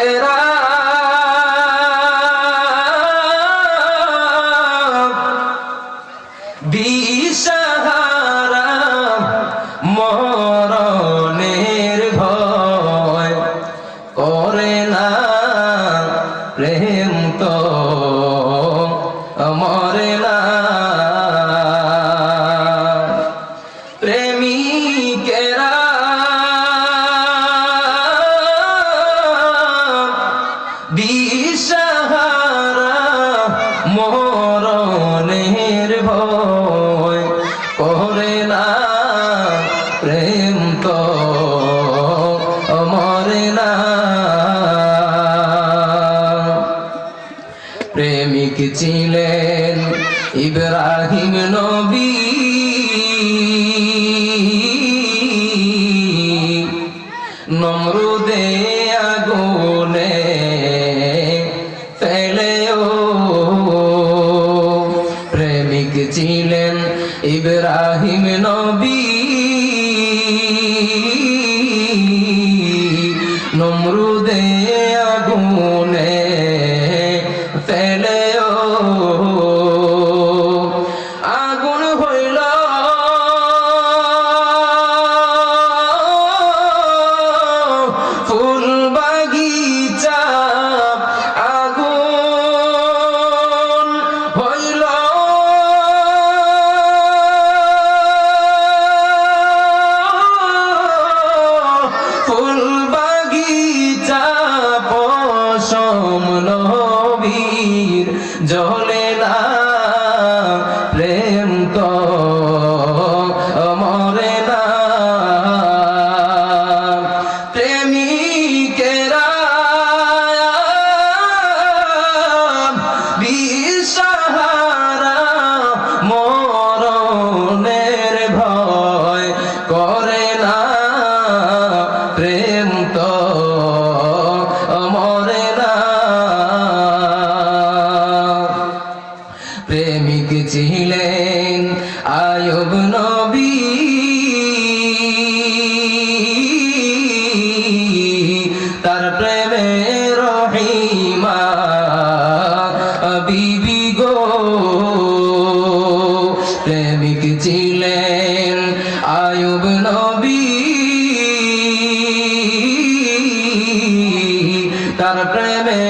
কেরা দিশাহারা মরণের ভয় করে না প্রেম তো। মরে দিশাহারা মরণের ভয় করে প্রেম তো মরে প্রেমিক ছিলেন ইব্রাহিম নবী। ছিলেন আয়ব নবী। তার প্রেমে রহিমা বিবি গো। প্রেমিক ছিলেন আয়ুব নবী। তার প্রেমে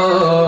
Oh.